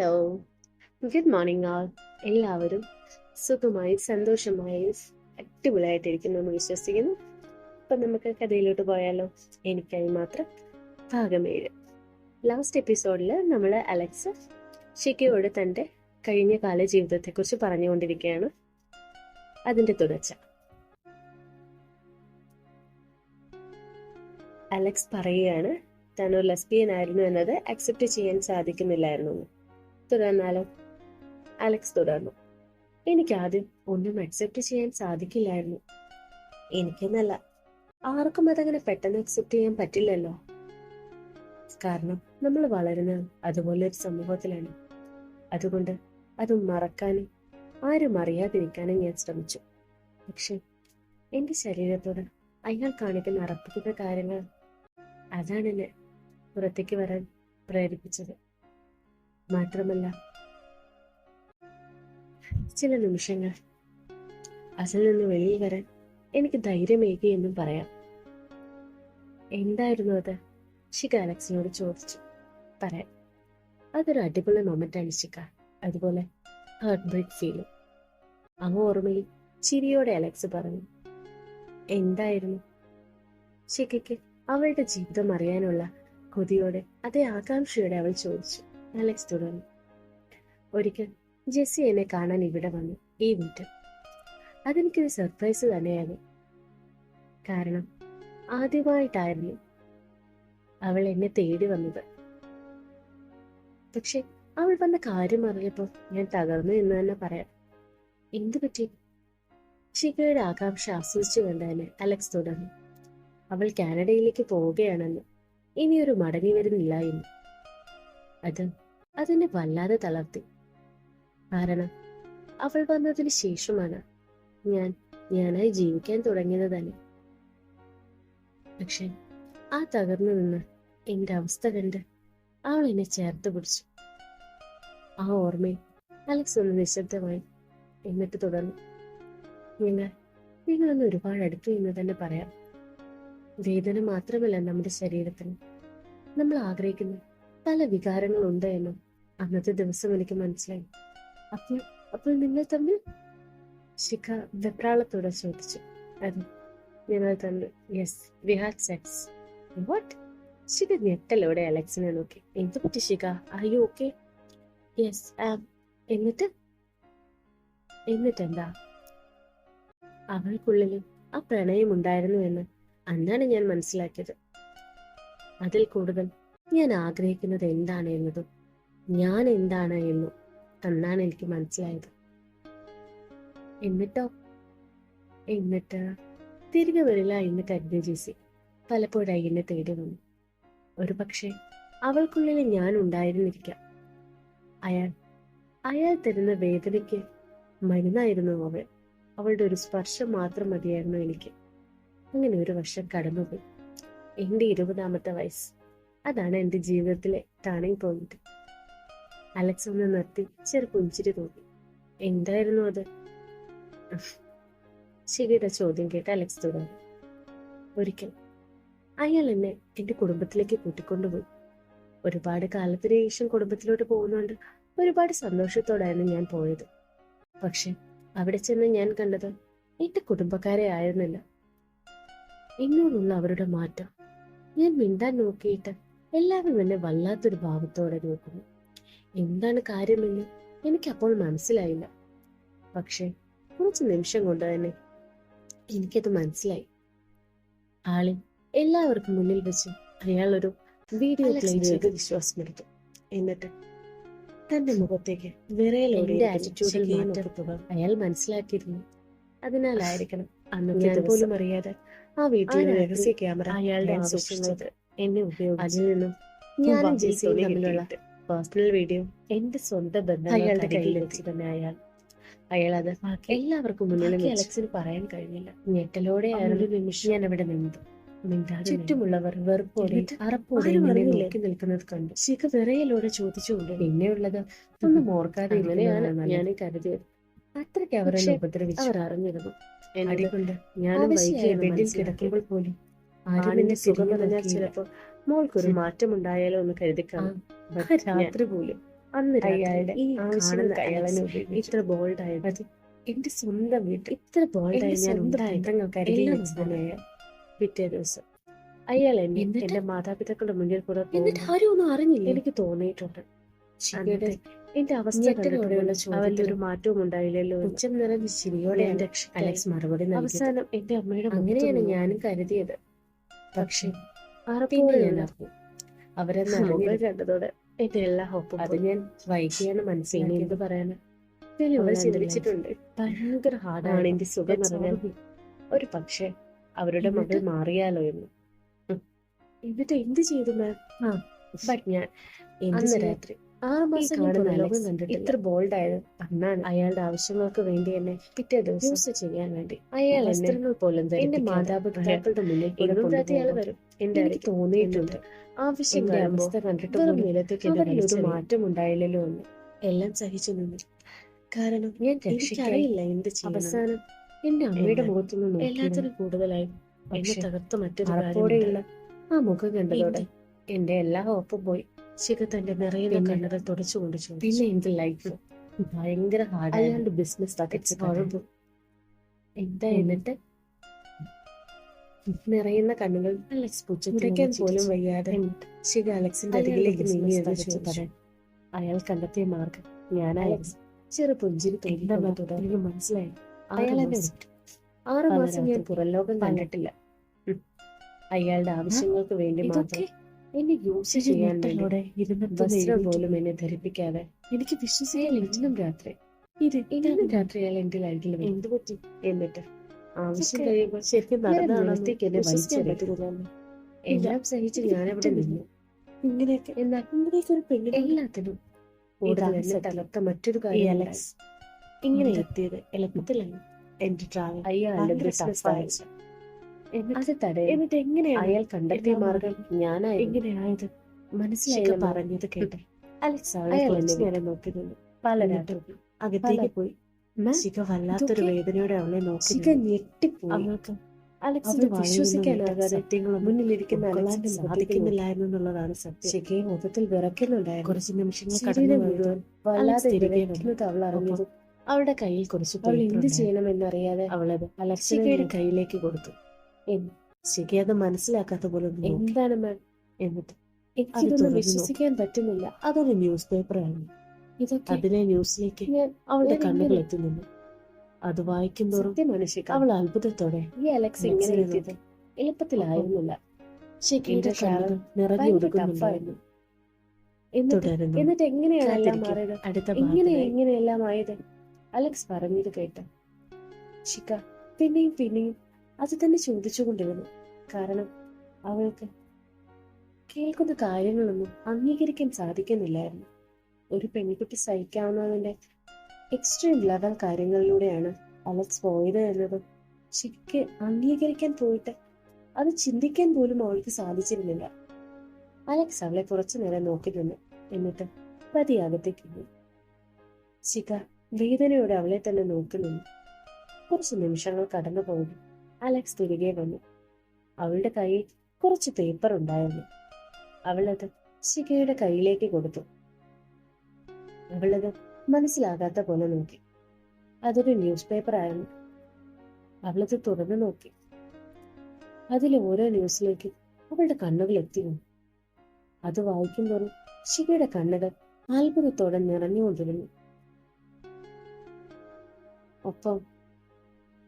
Hello good morning ആൾ എല്ലാവരും സുഖമായി സന്തോഷമായി അടിപൊളിയായിട്ടിരിക്കുന്നു എന്ന് വിശ്വസിക്കുന്നു. അപ്പൊ നമുക്ക് കഥയിലോട്ട് പോയാലോ? എനിക്കായി മാത്രം ഭാഗമേഴ് ലാസ്റ്റ് എപ്പിസോഡിൽ നമ്മൾ അലക്സ് ഷിക്കയോട് തന്റെ കഴിഞ്ഞ കാല ജീവിതത്തെക്കുറിച്ച് പറഞ്ഞുകൊണ്ടിരിക്കുകയാണ്. അതിന്റെ തുടർച്ച. അലക്സ് പറയുകയാണ് താൻ ഒരു ലെസ്ബിയൻ ആയിരുന്നു എന്നത് അക്സെപ്റ്റ് ചെയ്യാൻ സാധിക്കുന്നില്ലായിരുന്നു. തുടർന്നാലോ അലക്സ് തുടർന്നു. എനിക്ക് ആദ്യം ഒന്നും അക്സെപ്റ്റ് ചെയ്യാൻ സാധിക്കില്ലായിരുന്നു. എനിക്കെന്നല്ല ആർക്കും അതങ്ങനെ പെട്ടെന്ന് അക്സെപ്റ്റ് ചെയ്യാൻ പറ്റില്ലല്ലോ. കാരണം നമ്മൾ വളരുന്ന അതുപോലെ ഒരു സമൂഹത്തിലാണ്. അതുകൊണ്ട് അത് മറക്കാനും ആരും അറിയാതിരിക്കാനും ഞാൻ ശ്രമിച്ചു. പക്ഷെ എന്റെ ശരീരത്തോട് അയാൾ കാണിക്കുന്ന അറപ്പിക്കുന്ന കാര്യങ്ങൾ അതാണ് എന്നെ പുറത്തേക്ക് വരാൻ പ്രേരിപ്പിച്ചത്. മാത്രമല്ല. ചില നിമിഷങ്ങൾ അതിൽ നിന്ന് വെളിയിൽ വരാൻ എനിക്ക് ധൈര്യമേകി എന്നും പറയാം. എന്തായിരുന്നു അത്? ഷിക അലക്സിനോട് ചോദിച്ചു. പറയാം. അതൊരു അടിപൊളി മൊമെന്റ് ആണ് ഷിക അതുപോലെ ഹാർട്ട് ബ്രേക്ക് ഫീലും ആ ഓർമ്മയിൽ ചിരിയോടെ അലക്സ് പറഞ്ഞു എന്തായിരുന്നു? ഷിക്കയ്ക്ക് അവളുടെ ജീവിതം അറിയാനുള്ള കൊതിയോടെ അതേ ആകാംക്ഷയോടെ അവൾ ചോദിച്ചു. അലക്സ് തുടർന്നു. ഒരിക്കൽ ജെസ്സി എന്നെ കാണാൻ ഇവിടെ വന്നു ഈ വീട്ടിൽ. അതെനിക്കൊരു സർപ്രൈസ് തന്നെയാണ്. കാരണം ആദ്യമായിട്ടായിരുന്നു അവൾ എന്നെ തേടി വന്നത്. പക്ഷെ അവൾ വന്ന കാര്യം അറിഞ്ഞപ്പോൾ ഞാൻ തകർന്നു എന്ന് തന്നെ പറയാം. എന്തു പറ്റി? ശിഖയുടെ ആകാംക്ഷ ആസ്വദിച്ചു കൊണ്ട് തന്നെ അലക്സ് തുടർന്നു. അവൾ കാനഡയിലേക്ക് പോവുകയാണെന്ന്. ഇനിയൊരു മടങ്ങി വരുന്നില്ല എന്ന്. അത് അതെന്നെ വല്ലാതെ തളർത്തി. കാരണം അവൾ വന്നതിന് ശേഷമാണ് ഞാൻ ഞാനായി ജീവിക്കാൻ തുടങ്ങിയത് തന്നെ. പക്ഷെ ആ തകർന്നു നിന്ന് എന്റെ അവസ്ഥ കണ്ട് അവൾ എന്നെ ചേർത്ത് പിടിച്ചു. ആ ഓർമ്മയിൽ അലക്സ് ഒന്ന് നിശബ്ദമായി എന്നിട്ട് തുടർന്നു. ഞങ്ങൾ നിങ്ങളൊന്ന് ഒരുപാട് അടുത്തു എന്ന് തന്നെ പറയാം. വേദന മാത്രമല്ല നമ്മുടെ ശരീരത്തിന്. നമ്മൾ ആഗ്രഹിക്കുന്ന പല വികാരങ്ങളുണ്ട് എന്നും അന്നത്തെ ദിവസം എനിക്ക് മനസ്സിലായി. അപ്പോൾ അപ്പോൾ നിങ്ങൾ തമ്മിൽ ശിഖ വെപ്രാളത്തോടെ ചോദിച്ചു. അതെ ഞങ്ങൾ തമ്മിൽ yes we had sex what Shikha ഞെട്ടലോടെ അലക്സിനെ നോക്കി. എന്ത് പറ്റി Shikha? Are you okay yes am എന്നിട്ട്? എന്നിട്ടെന്താ? അവൾക്കുള്ളിലും ആ പ്രണയം ഉണ്ടായിരുന്നു എന്ന് അന്നാണ് ഞാൻ മനസ്സിലാക്കിയത്. അതിൽ കൂടുതൽ ഞാൻ ആഗ്രഹിക്കുന്നത് എന്താണ് എന്നതും ഞാൻ എന്താണ് എന്നും അന്നാണ് എനിക്ക് മനസ്സിലായത്. എന്നിട്ടോ? എന്നിട്ട് തിരികെ വരില്ല എന്ന് കരുതി ജെസി പലപ്പോഴായി എന്നെ തേടി വന്നു. ഒരു പക്ഷേ അവൾക്കുള്ളിൽ ഞാൻ ഉണ്ടായിരുന്നിരിക്കാം. അയാൾ അയാൾ തരുന്ന വേദനയ്ക്ക് മരുന്നായിരുന്നു അവൾ. അവളുടെ ഒരു സ്പർശം മാത്രം മതിയായിരുന്നു എനിക്ക്. അങ്ങനെ ഒരു വർഷം കടന്നുപോയി. എന്റെ ഇരുപതാമത്തെ വയസ്സ്. അതാണ് എന്റെ ജീവിതത്തിലെ ടേണിംഗ് പോയിന്റ് അലക്സ് ഒന്ന് നിർത്തി ചെറു പുഞ്ചിരി തോന്നി എന്തായിരുന്നു അത്? ശരിയുടെ ചോദ്യം കേട്ട് അലക്സ് തുടങ്ങി. ഒരിക്കൽ അയാൾ എന്നെ എന്റെ കുടുംബത്തിലേക്ക് കൂട്ടിക്കൊണ്ടുപോയി. ഒരുപാട് കാലത്തിന് ശേഷം കുടുംബത്തിലോട്ട് പോകുന്നുണ്ട് ഒരുപാട് സന്തോഷത്തോടായിരുന്നു ഞാൻ പോയത്. പക്ഷെ അവിടെ ചെന്ന് ഞാൻ കണ്ടത് എന്റെ കുടുംബക്കാരെ ആയിരുന്നില്ല. എന്നോടുള്ള അവരുടെ മാറ്റം ഞാൻ മിണ്ടാൻ നോക്കിയിട്ട് എല്ലാവരും എന്നെ വല്ലാത്തൊരു ഭാവത്തോടെ നോക്കുന്നു. എന്താണ് കാര്യമെന്ന് എനിക്കപ്പോൾ മനസ്സിലായില്ല. പക്ഷെ കുറച്ച് നിമിഷം കൊണ്ട് തന്നെ എനിക്കത് മനസ്സിലായി. ആളെ എല്ലാവർക്കും മുന്നിൽ വെച്ച് അയാൾ ഒരു വീഡിയോ പ്ലേ ചെയ്ത് വിശ്വാസമെടുത്തു. എന്നിട്ട് തന്റെ മുഖത്തേക്ക് വിറയലോടെ ആറ്റിറ്റ്യൂഡിൽ മാറ്റം. അയാൾ മനസ്സിലാക്കിയിരുന്നു. അതിനാലായിരിക്കണം അന്ന് ഞാൻ പോലും അറിയാതെ ആ വീട്ടിൽ രഹസ്യ ക്യാമറ അയാളുടെ ആവശ്യങ്ങൾക്ക് എന്നെ ഉപയോഗിച്ചു അതിൽ നിന്നും ഞാനും തമ്മിലുള്ള പേഴ്സണൽ വീഡിയോ എന്റെ സ്വന്തം ബന്ധം അയാളുടെ കയ്യിൽ വെച്ച് തന്നെ അയാൾ. അയാൾ അത് എല്ലാവർക്കും മുന്നിൽ അലക്സിന് പറയാൻ കഴിഞ്ഞില്ല ഞെട്ടലോടെ ഒരു നിമിഷം. ഞാൻ അവിടെ നിന്നു. ചുറ്റുമുള്ളവർ വെറുപ്പോടെ അറപ്പോടെ നോക്കി നിൽക്കുന്നത് കണ്ടു. ശിഖ വിറയലോടെ ചോദിച്ചുകൊണ്ട് പിന്നെയുള്ളത് ഒന്നും ഓർക്കാതെ ഇങ്ങനെയാണ് ഞാൻ കരുതിയത്. അത്രയ്ക്ക് എന്നെ ഉപദ്രവിച്ചു. അവർ അറിഞ്ഞിരുന്നു അടികൊണ്ട് ഞാൻ ബെഡിൽ കിടക്കുമ്പോൾ പോലും ആരും എന്നെ പറഞ്ഞാൽ ചിലപ്പോൾ മോൾക്കൊരു മാറ്റം ഉണ്ടായാലോ എന്ന് കരുതി രാത്രി പോലും. അന്ന് രാത്രി അയാളുടെ ഈ കാണുന്ന അയാളെ ഇത്ര ബോൾഡ് ആയത് എന്റെ സ്വന്തം വീട്ടിൽ ഇത്ര ബോൾഡ് ആയി ഞാൻ. പിറ്റേ ദിവസം അയാൾ എന്നെ? എന്റെ മാതാപിതാക്കളുടെ മുന്നിൽ കൂടെ ആരും ഒന്നും അറിഞ്ഞില്ല? എനിക്ക് തോന്നിയിട്ടുണ്ട്. എന്റെ അവസ്ഥ അവന്റെ ഒരു മാറ്റവും ഉണ്ടായില്ലല്ലോ ഉച്ച നിറഞ്ഞ ചിരിയോടെ അലക്സ് മറുപടി അവസാനം എന്റെ അമ്മയുടെ അങ്ങനെയാണ് ഞാനും കരുതിയത്. പക്ഷേ പിന്നെ ഞാൻ അറപ്പോഴുള്ള അറിഞ്ഞു അവരെന്ന് മുഖം അറിഞ്ഞത് കണ്ടതോടെ എന്റെ എല്ലാ ഹോപ്പും അത് ഞാൻ വൈകിയാണ് പിന്നെ മനസ്സിലാക്കിയത് എന്ത് പറയാനാ? അവർ അവർ ചിന്തിച്ചിട്ടുണ്ട്. ചിന്തിച്ചിട്ടുണ്ട് ഭയങ്കര ആണ് ഹാർഡാണ് എന്റെ സുഖം അറിഞ്ഞാൽ ഒരു പക്ഷേ അവരുടെ മകൾ മാറിയാലോ എന്ന്. എന്നിട്ട് എന്ത് ചെയ്തു മാം. ബട്ട് ഞാൻ അന്ന് രാത്രി ആറ് മാസം കാണുന്ന ഇത്ര ബോൾഡ് ആയത് അന്നാണ് അയാളുടെ ആവശ്യങ്ങൾക്ക് വേണ്ടി എന്നെ പിറ്റേ ദിവസം യൂസ് ചെയ്യാൻ വേണ്ടി. അയാൾ വസ്ത്രങ്ങൾ പോലും എന്റെ മാതാപിതാക്കളുടെ മുന്നിൽ അയാൾ വരും. എന്റെ എനിക്ക് തോന്നിയിട്ടുണ്ട്. ആവശ്യം അവസ്ഥ കണ്ടിട്ട് നിലത്തേക്ക് ഒരു മാറ്റം ഉണ്ടായില്ലല്ലോ എന്ന്. എല്ലാം സഹിച്ചു നിന്നു. കാരണം ഞാൻ രക്ഷിക്കാറില്ല എന്ത് അവസാനം എന്റെ അമ്മയുടെ മുഖത്തു നിന്ന് എല്ലാത്തിനും കൂടുതലായി എന്നെ തകർത്ത് മറ്റൊരു ആ മുഖം കണ്ടതോടെ? എന്റെ എല്ലാ ഹോപ്പും പോയി. ശിഖ തന്റെ പിന്നെ? കണ്ണുകൾ തുടച്ചുകൊണ്ട് ചോദിച്ചു പിന്നെ എന്ത് ലൈഫ് ഭയങ്കര ഹാർഡ് അയാളുടെ ബിസിനസ്. എന്താ എന്നിട്ട് നിറയുന്ന കണ്ണുകൾ അലക്സ് പോലും. വയ്യാതെ ശിഖ അലക്സിന്റെ അരികിലേക്ക് നീങ്ങി എന്ന് ചോദിച്ചു. അയാൾ കണ്ടെത്തിയ മാർഗം ഞാൻ അലക്സ് ചെറു പുഞ്ചിരി തോന്നിക്കൊണ്ട് മാം? മനസ്സിലായി മാസം. ആറ് മാസം ഞാൻ പുറം ലോകം കണ്ടിട്ടില്ല അയാളുടെ ആവശ്യങ്ങൾക്ക് വേണ്ടി മാത്രം എന്നെ യൂസ് ചെയ്യാൻ വസ്ത്രം പോലും എന്നെ ധരിപ്പിക്കാതെ എനിക്ക് വിശ്വസിക്കാൻ ഇന്നും രാത്രി. ഇത് ഇന്നും രാത്രി അയാൾ എന്റെ ലൈറ്റിൽ വരും? എന്ത് പറ്റി? എന്നിട്ട് ആവശ്യം കഴിയുമ്പോൾ ശരിക്കും നടന്നാളത്തേക്ക് എന്നെ. പറ്റുന്നില്ല എല്ലാം സഹിച്ച് ഞാൻ അവിടെ നിന്നു. ഇങ്ങനെയൊക്കെ എന്നാൽ ഇങ്ങനെയൊക്കെ ഒരു പെണ്ണ് എല്ലാത്തിനും കൂടുതൽ എന്നെ മറ്റൊരു കാര്യം അലക്സ് ഇങ്ങനെ എത്തിയത് എളുപ്പത്തിലാണ് എന്റെ ട്രാവൽ അയാളുടെ അത് തടയാൻ എന്നിട്ട് എങ്ങനെയാണ് അയാൾ കണ്ടെത്തിയ മാർഗം മനസ്സിലായില്ല മാം. പറഞ്ഞത് കേട്ട്. അലക്സ് അവളെ അയാൾ എന്നെ നോക്കി നിന്നു അകത്തേക്ക് പോയി. ശിഖ വല്ലാത്തൊരു വേദനയോടെ അവളെ നോക്കി ശിഖ നിന്നു. ഞെട്ടിപ്പോയി. അവൾക്ക് അലക്സിന് അവൾ വിശ്വസിക്കാനാകാതെ സത്യങ്ങളൊന്നും മുന്നിലിരിക്കുന്ന എന്നുള്ളതാണ് സത്യം. ശിഖയെ മൊത്തത്തിൽ വിറയ്ക്കുന്നുണ്ടായിരുന്നു. കുറച്ച് നിമിഷങ്ങൾ കടന്നു മുഴുവൻ വല്ലാതെ അവൾ അറിഞ്ഞതും അവളുടെ കയ്യിൽ കുറച്ച് അവൾ എന്ത്. ചെയ്യണമെന്നറിയാതെ അവളത് നോക്കി. കയ്യിലേക്ക് കൊടുത്തു. ശിഖ അത് മനസ്സിലാക്കാത്ത പോലെ എന്താണ് മാം? എന്നിട്ട് എനിക്കിതൊന്നും വിശ്വസിക്കാൻ പറ്റുന്നില്ല. അതൊരു ന്യൂസ് പേപ്പർ ആണ് ഇതൊക്കെ അതിലെ ന്യൂസിലേക്ക് അവളുടെ കണ്ണുകൾ എത്തുന്നുണ്ട്. അത് വായിക്കുമ്പോഴും അവൾ അത്ഭുതത്തോടെ ഈ അലക്സ് ഇങ്ങനെ എളുപ്പത്തിലായിരുന്നില്ല. കണ്ണുകൾ നിറഞ്ഞു എന്നിട്ട് എങ്ങനെയാണ് എല്ലാം കാത്തിരിക്കും. മാറിയത്? എങ്ങനെ എങ്ങനെയെല്ലാം ആയത്? അലക്സ് പറഞ്ഞത് കേട്ട. ശിഖ പിന്നെയും പിന്നെയും അത് തന്നെ ചോദിച്ചുകൊണ്ടിരുന്നു കാരണം അവൾക്ക് കേൾക്കുന്ന കാര്യങ്ങളൊന്നും അംഗീകരിക്കാൻ സാധിക്കുന്നില്ലായിരുന്നു. ഒരു പെൺകുട്ടി സഹിക്കാവുന്നതിന്റെ എക്സ്ട്രീം ലെവൽ കാര്യങ്ങളിലൂടെയാണ് അലക്സ് പോയത് എന്നത് ശരിക്ക് അംഗീകരിക്കാൻ പോയിട്ട് അത് ചിന്തിക്കാൻ പോലും അവൾക്ക് സാധിച്ചിരുന്നില്ല. അലക്സ് അവളെ കുറച്ചു നേരം നോക്കി നിന്നു. എന്നിട്ട് പതിയാകത്തേക്ക് പോയി. ശിഖ വേദനയോടെ അവളെ തന്നെ നോക്കി നിന്നു. കുറച്ച് നിമിഷങ്ങൾ കടന്നു പോകുന്നു അലക്സ് തിരികെ വന്നു. അവളുടെ കയ്യിൽ കുറച്ച് പേപ്പർ ഉണ്ടായിരുന്നു. അവളത് ശിഖയുടെ കയ്യിലേക്ക് കൊടുത്തു. അവളത് മനസ്സിലാകാത്ത പോലെ നോക്കി. അതൊരു ന്യൂസ് പേപ്പർ ആയിരുന്നു. അവളത് തുറന്നു നോക്കി. അതിലെ ഓരോ ന്യൂസിലേക്ക് അവളുടെ കണ്ണുകൾ എത്തി വന്നു. അത് വായിക്കുമ്പോഴും ശിഖയുടെ കണ്ണുകൾ അത്ഭുതത്തോടെ നിറഞ്ഞുകൊണ്ടിരുന്നു. ഒപ്പം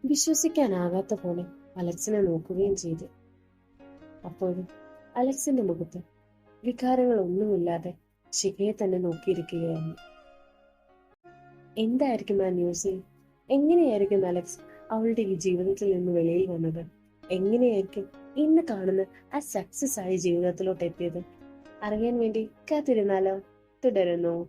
വിശ്വസിക്കാനാകാത്ത പോലെ അലക്സിനെ നോക്കുകയും ചെയ്തു. അപ്പോഴും അലക്സിന്റെ മുഖത്ത് വികാരങ്ങൾ ഒന്നുമില്ലാതെ ശിഖയെ തന്നെ നോക്കിയിരിക്കുകയായിരുന്നു. എന്തായിരിക്കും ആ ന്യൂസിൽ എങ്ങനെയായിരിക്കും അലക്സ് അവളുടെ ഈ ജീവിതത്തിൽ നിന്ന് വെളിയിൽ വന്നത്? എങ്ങനെയായിരിക്കും ഇന്ന് കാണുന്ന ആ സക്സസ് ആയി ജീവിതത്തിലോട്ട് എത്തിയത് അറിയാൻ വേണ്ടി കാത്തിരുന്നാലോ? തുടരുന്നു.